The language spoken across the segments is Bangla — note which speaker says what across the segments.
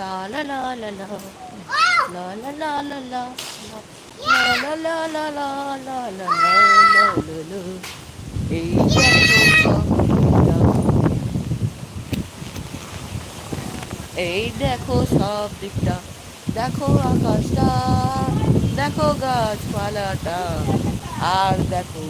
Speaker 1: লা লা লা লা লা লা লা লা লা লা লা লা লা লা লা লা লা লা এই দেখো এই দেখো সব দিকটা দেখো আকাশটা দেখো গাছপালাটা আর দেখো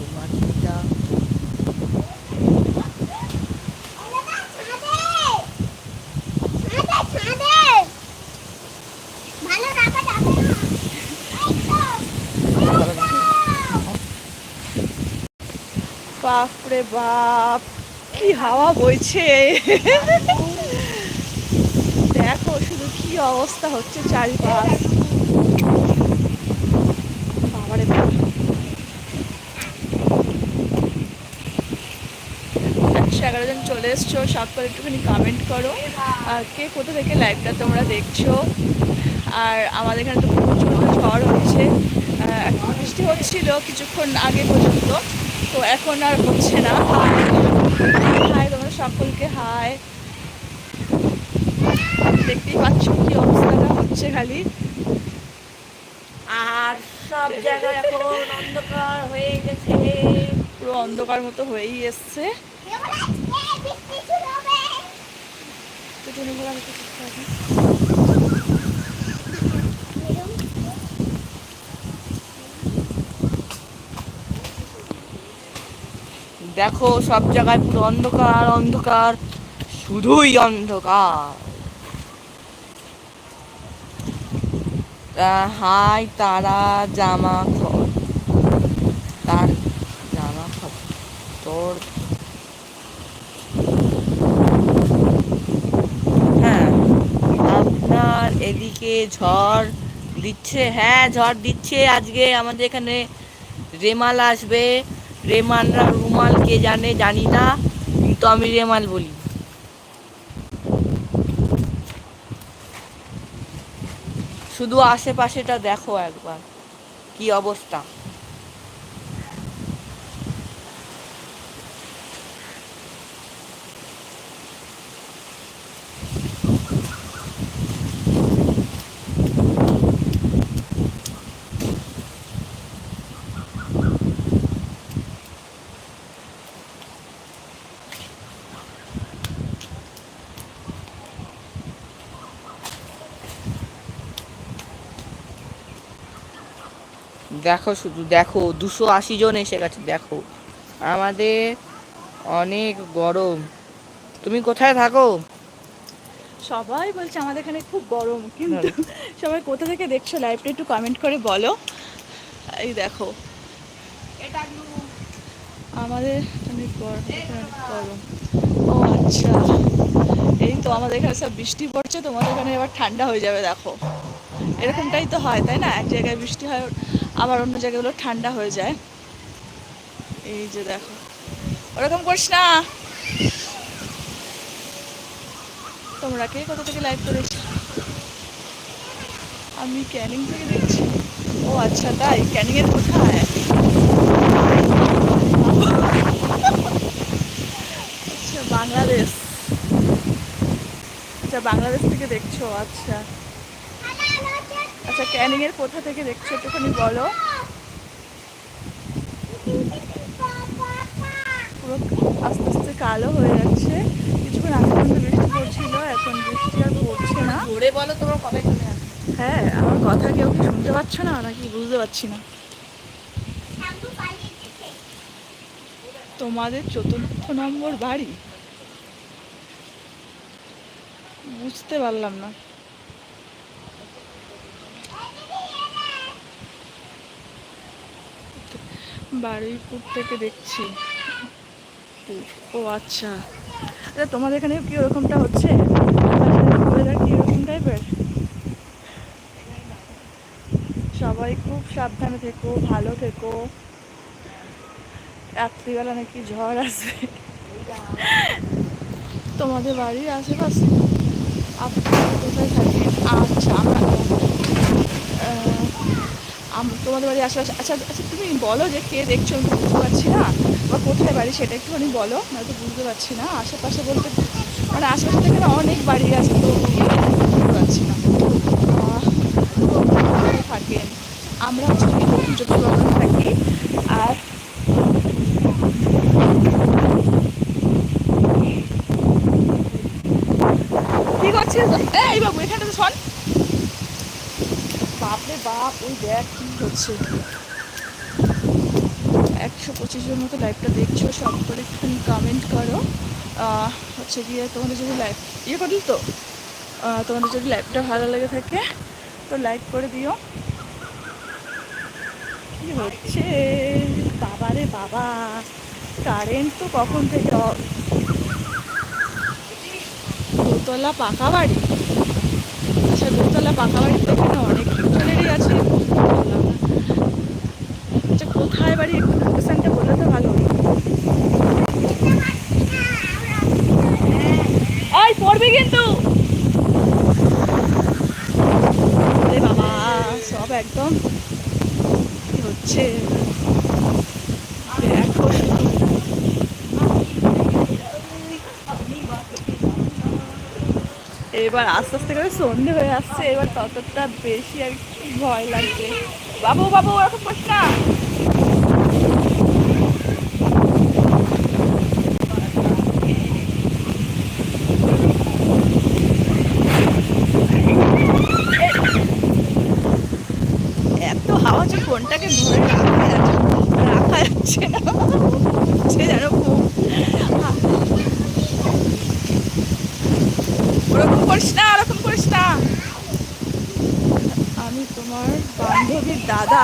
Speaker 1: মাটিটা
Speaker 2: বাপরে বাপ, কি হাওয়া বইছে। দেখো শুধু কি অবস্থা হচ্ছে চারিপাশ। বাপ। এগারো জন চলে এসছো সব করে একটুখানি কমেন্ট করো। আর কে কোথা থেকে লাইভটা তোমরা দেখছ? আর আমাদের এখানে তো প্রচুর ঝড় হচ্ছে। বৃষ্টি হচ্ছিল কিছুক্ষণ আগে পর্যন্ত। তো এখন আর হচ্ছে না। হাই তোমরা সকলকে হাই দেখতেই পাচ্ছ কি অবস্থাটা হচ্ছে খালি।
Speaker 1: আর সব জায়গায় এখন অন্ধকার হয়ে গেছে।
Speaker 2: পুরো অন্ধকার মতো হয়েই এসছে। তো একটু চুপ করে দিই।
Speaker 1: দেখো সব জায়গায় পুরো অন্ধকার অন্ধকার, শুধুই অন্ধকার। হাই, তারা, জামা তার জামা তোর হ্যাঁ আপনার এদিকে ঝড় দিচ্ছে। হ্যাঁ ঝড় দিচ্ছে। আজকে আমাদের এখানে রেমাল আসবে। রেমালরা রুমাল কে জানে, জানি না, কিন্তু আমি রেমাল বলি। শুধু আশেপাশেটা দেখো একবার, কি অবস্থা? দেখো শুধু দেখো দুশো আশি জন এসে গেছে দেখো। আমাদের অনেক গরম। তুমি কোথায় থাকো?
Speaker 2: সবাই বলছে আমাদের এখানে খুব গরম কিন্তু সবাই কোথা থেকে দেখছ লাইভটা একটু কমেন্ট করে বলো। এই দেখো। আমাদের অনেক গরম গরম। ও আচ্ছা। এই তো আমাদের এখানে সব বৃষ্টি পড়ছে তোমাদের এখানে এবার ঠান্ডা হয়ে যাবে দেখো। এরকমটাই তো হয়, তাই না? এক জায়গায় বৃষ্টি হয়, আবার অন্য জায়গাগুলো ঠান্ডা হয়ে যায়। এই যে দেখো। ওরকম করিস না। তোমরা কে কোথা থেকে লাইভ করেছ? আমি ক্যানিং থেকে দেখছি। ও আচ্ছা তাই? ক্যানিং এর কোথায়? আচ্ছা বাংলাদেশ। আচ্ছা বাংলাদেশ থেকে দেখছ আচ্ছা। আচ্ছা ক্যানিং এর কোথা থেকে দেখছ একটুখানি বলো? পুরো আস্তে আস্তে কালো হয়ে যাচ্ছে। কিছুক্ষণ আগে পর্যন্ত বৃষ্টি পড়ছিল এখন বৃষ্টি আর পড়ছে না।
Speaker 1: জোরে বলো তোমার কবে
Speaker 2: হ্যাঁ আমার কথা কেউ কি শুনতে পাচ্ছ না নাকি বুঝতে পারছি না? তোমাদের চতুর্থ নম্বর বাড়ি? বুঝতে পারলাম না। বারুইপুর থেকে দেখছি। ও আচ্ছা। আচ্ছা তোমাদের এখানে কি ওরকমটা হচ্ছে? কি এরকম টাইপের সবাই খুব সাবধানে থেকো, ভালো থেকো। রাত্রিবেলা নাকি ঝড় আসবে। তোমাদের বাড়ির আশেপাশে? আপনারা কোথায় থাকেন আচ্ছা আমরা তোমাদের বাড়ি আশেপাশে আচ্ছা আচ্ছা তুমি বলো যে কে দেখছ আমি বুঝতে পারছি না। বা কোথায় বাড়ি সেটা একটুখানি বলো নয়তো বুঝতে পারছি না। আশেপাশে বলতে মানে আশেপাশে থেকে না অনেক বাড়ি আছে, তো বুঝতে পারছি না। থাকেন? আমরা হচ্ছে থাকি। আর কি করছিস এই বাবু এখানে তো শোন বাপরে বাপ, ওই দেখ কি হচ্ছে। একশো পঁচিশের মতো লাইভটা দেখছ, সব করে একটুখানি কমেন্ট করো। হচ্ছে গিয়ে তোমাদের যদি লাইভ ইয়ে করলি তো? তোমাদের যদি লাইভটা ভালো লেগে থাকে, তো লাইক করে দিও। কি হচ্ছে? বাবা রে বাবা কারেন্ট তো কখন থেকে। দোতলা পাকা বাড়ি? আচ্ছা দোতলা পাকা বাড়ি তো এখানে অনেক আছে আচ্ছা কোথায় বাড়ি? লোকেশনটা বললে তো ভালো। এই, পড়বি কিন্তু। বাবা, সব একদম হচ্ছে? এবার আস্তে আস্তে করে সন্ধে হয়ে আসছে, এবার ততটা বেশি আর কি ভয় লাগছে। বাবু বাবু ওরকম করিস এত হাওয়া যে ফোনটাকে ধরে রাখা যাচ্ছে রাখা যাচ্ছে না। ওরকম করিস না ওরকম করিস না আমি তোমার বান্ধবীর দাদা।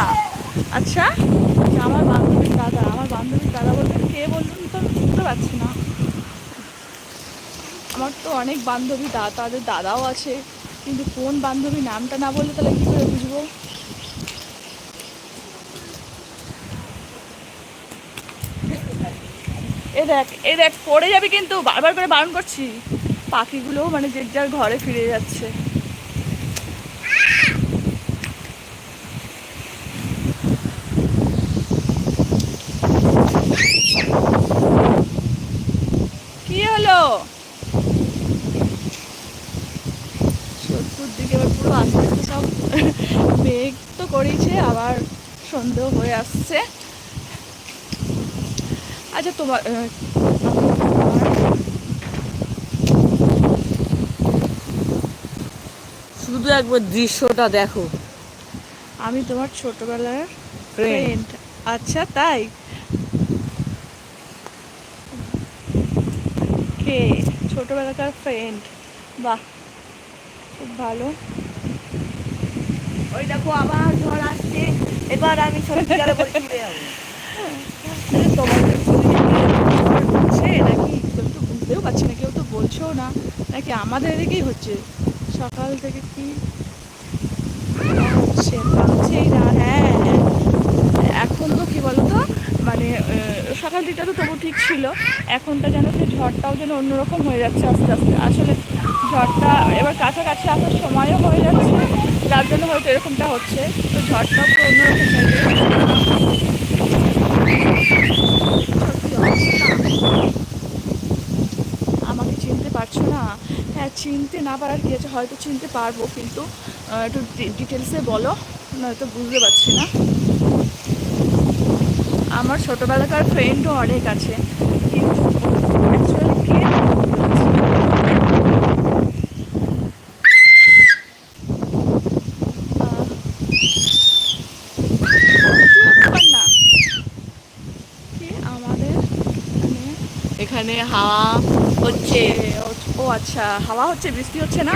Speaker 2: আচ্ছা আমার বান্ধবীর দাদা, আমার বান্ধবীর দাদা বলতে কে বলবেন তো আমি বুঝতে পারছি না। আমার তো অনেক বান্ধবী দাদা তাদের দাদাও আছে, কিন্তু কোন বান্ধবী নামটা না বললে তাহলে কী করে বুঝব? এ দেখ এ দেখ, পড়ে যাবি কিন্তু, বারবার করে বারণ করছি। পাখিগুলোও মানে যে যার ঘরে ফিরে যাচ্ছে। কি হলো? চতুর্দিকে এবার পুরো আস্তে আস্তে সব মেঘ তো করেইছে আবার সন্দেহ হয়ে আসছে। আচ্ছা তোমার
Speaker 1: শুধু একবার দৃশ্যটা দেখো।
Speaker 2: আমি তোমার ছোটবেলার. ফ্রেন্ড আচ্ছা তাই? কে ছোটবেলাকার ফ্রেন্ড বাহ খুব ভালো।
Speaker 1: ওই দেখো আবার ঝড় আসছে। এবার আমি সত্যিকারে বলছি
Speaker 2: নাকি কেউ তো বুঝতেও পারছি না কেউ তো বলছেও না। নাকি আমাদের এদিকেই হচ্ছে? সকাল থেকে কি হচ্ছে? না। হ্যাঁ এখন তো কি মানে আহ, সকাল দিকটা তো তবু ঠিক ছিল। এখনটা যেন সেই ঝড়টাও যেন অন্যরকম হয়ে যাচ্ছে আস্তে আস্তে। আসলে ঝড়টা এবার কাছাকাছি আসার সময়ও হয়ে যাচ্ছে যার জন্য হয়তো এরকমটা হচ্ছে। তো ঝড়টাও তো অন্যরকম হয়ে যাচ্ছে আমাকে চিনতে পারছ না? হ্যাঁ চিনতে না পারার কি আছে? হয়তো চিনতে পারব, কিন্তু একটু ডিটেলসে বলো, নয়তো বুঝতে পারছি না। আমার ছোটোবেলাকার ফ্রেন্ডও অনেক আছে। কিন্তু
Speaker 1: এখানে হাওয়া হচ্ছে।
Speaker 2: ও ও আচ্ছা হাওয়া হচ্ছে বৃষ্টি হচ্ছে না?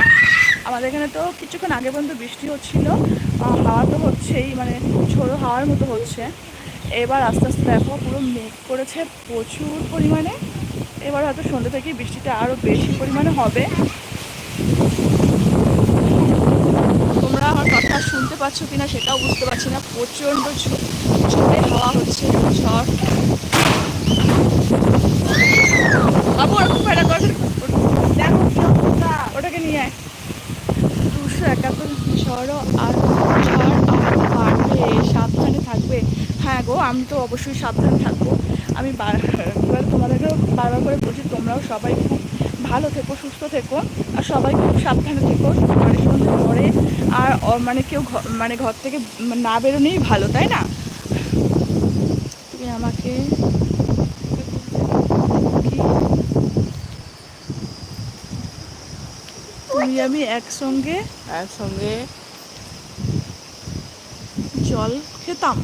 Speaker 2: আমাদের এখানে তো কিছুক্ষণ আগে পর্যন্ত বৃষ্টি হচ্ছিল। হাওয়া তো হচ্ছেই মানে ঝোড়ো হাওয়ার মতো হচ্ছে। এবার আস্তে আস্তে দেখো পুরো মেঘ করেছে প্রচুর পরিমাণে। এবার হয়তো সন্ধ্যে থেকে বৃষ্টিটা আরও বেশি পরিমাণে হবে। তোমরা আমার কথা শুনতে পাচ্ছ কিনা সেটাও বুঝতে পারছি না। প্রচণ্ড ঝোড়ে হাওয়া হচ্ছে ঝড়। বাবু ওরকম ফেরা কর?
Speaker 1: দেখো
Speaker 2: ওটাকে নিয়ে আয়। দুশো একাত্তর ঝড়ও আর ঝড় আরও বাড়বে সাবধানে থাকবে। হ্যাঁ গো, আমি তো অবশ্যই সাবধানে থাকব। আমি বার- এবার তোমাদেরকেও বারবার করে বলছি, তোমরাও সবাই খুব ভালো থেকো, সুস্থ থেকো, আর সবাই খুব সাবধানে থেকো। মানে সন্ধ্যে পরে আর মানে কেউ মানে ঘর থেকে না বেরোনেই ভালো, তাই না? তুমি আমাকে আমি একসঙ্গে
Speaker 1: একসঙ্গে
Speaker 2: জল খেতাম।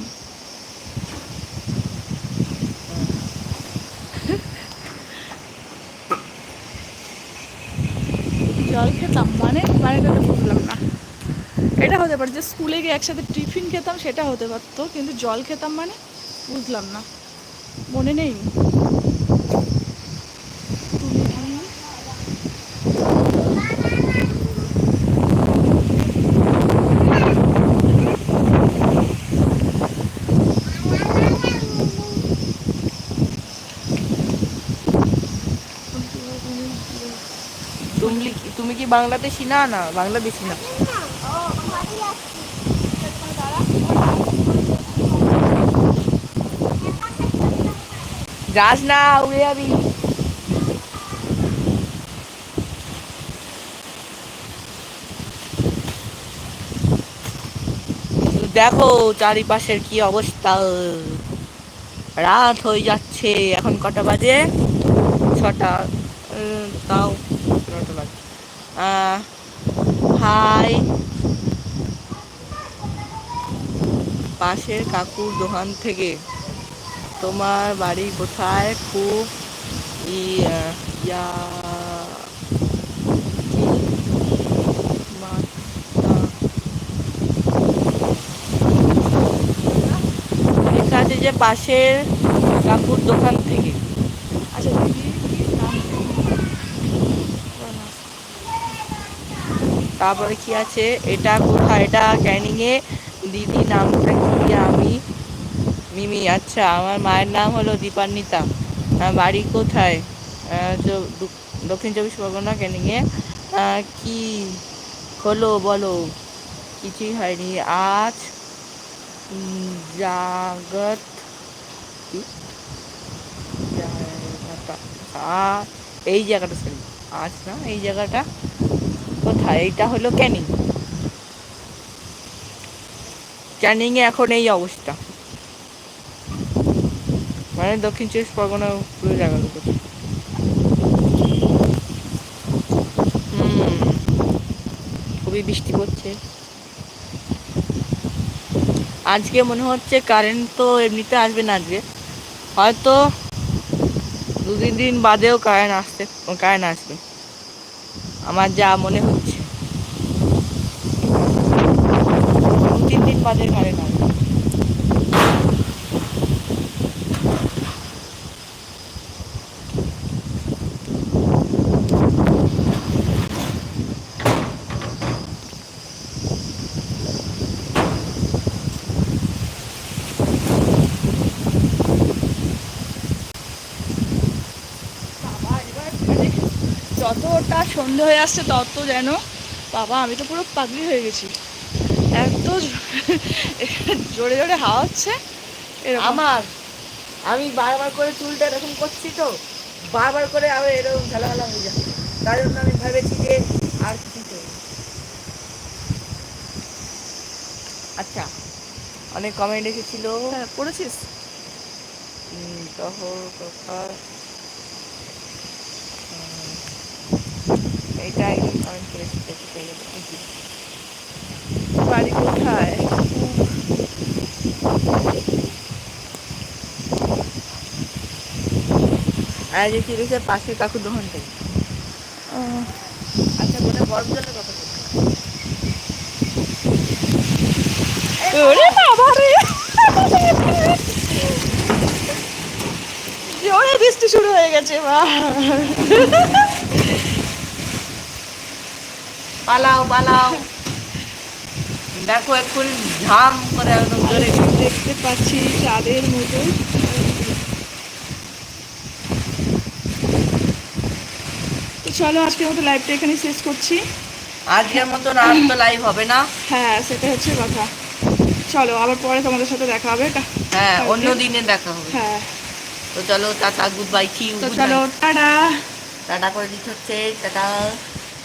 Speaker 2: জল খেতাম মানে মানে তো বুঝলাম না। এটা হতে পারে যে স্কুলে গিয়ে একসাথে টিফিন খেতাম সেটা হতে পারতো, কিন্তু জল খেতাম মানে বুঝলাম না। মনে নেই তুমি কি
Speaker 1: তুমি কি তুমি কি বাংলাদেশি, না না, বাংলাদেশি না। যাস না, উড়ে যাবি। দেখো চারিপাশের কি অবস্থা। রাত হয়ে যাচ্ছে, এখন কটা বাজে? ছটা। তাও হাই। পাশের কাকুর দোকান থেকে। তোমার বাড়ি কোথায়? খুব ইয়া যে পাশের কাকুর দোকান থেকে
Speaker 2: আচ্ছা দিদি কি নাম
Speaker 1: তারপরে কি আছে? এটা কোথায়? এটা ক্যানিংয়ে দিদি নামটা কি আমি? মিমি আচ্ছা আমার মায়ের নাম হলো দীপান্বিতা। বাড়ি কোথায়? দক্ষিণ চব্বিশ পরগনা ক্যানিংয়ে কি হলো বলো? কিছুই হয়নি। আজ জাগত এই জায়গাটা সরি আজ না, এই জায়গাটা? কোথায় এইটা হলো ক্যানিং। ক্যানিং এ এখন এই অবস্থা। মানে দক্ষিণ চব্বিশ পরগনা পুরো জায়গা করছে হুম, খুবই বৃষ্টি পড়ছে। আজকে মনে হচ্ছে কারেন্ট তো এমনিতে আসবে না আজকে। হয়তো দু তিন দিন বাদেও কারেন্ট আসতে কারেন্ট আসবে। আমার যা মনে হচ্ছে বাদে কারেন্ট
Speaker 2: মানে যতটা সন্ধে হয়ে আসছে, তত যেন বাবা, আমি তো পুরো পাগলি হয়ে গেছি। জোরে জোরে হাওয়া হচ্ছে।
Speaker 1: আমার? আমি বারবার করে চুলটা এরকম করছি তো বারবার করে আবার এরকম ঝালাঝালা হয়ে যাচ্ছে। তার জন্য আমি ভেবেছি যে আর করব। আচ্ছা অনেক কমেন্ট এসেছিল।
Speaker 2: হ্যাঁ, পড়েছিস?
Speaker 1: কথা উম, এইটাই কমেন্ট করেছি.
Speaker 2: বাড়ি কোথায়?
Speaker 1: আর যে কি রয়েছে পাশের কাকুর দোকান থেকে। আচ্ছা বোনের বরফ জলের কথা
Speaker 2: ওরে বাবা রে। জোরে বৃষ্টি শুরু হয়ে গেছে মা।
Speaker 1: পালাও পালাও। দেখো এক্ষুনি ঝাম করে একদম জোরে
Speaker 2: দেখতে পাচ্ছি চাঁদের মতো। তো চলো আজকের মতো লাইভটা এখানে শেষ করছি।
Speaker 1: আজকের মতন আর তো লাইভ হবে না।
Speaker 2: হ্যাঁ সেটা হচ্ছে কথা। চলো আবার পরে তোমাদের সাথে দেখা হবে।
Speaker 1: হ্যাঁ অন্য দিনে দেখা হবে।
Speaker 2: হ্যাঁ।
Speaker 1: তো চলো টাটা গুড বাই কি
Speaker 2: চলো টাটা।
Speaker 1: টাটা করে দিতে হচ্ছে টাটা।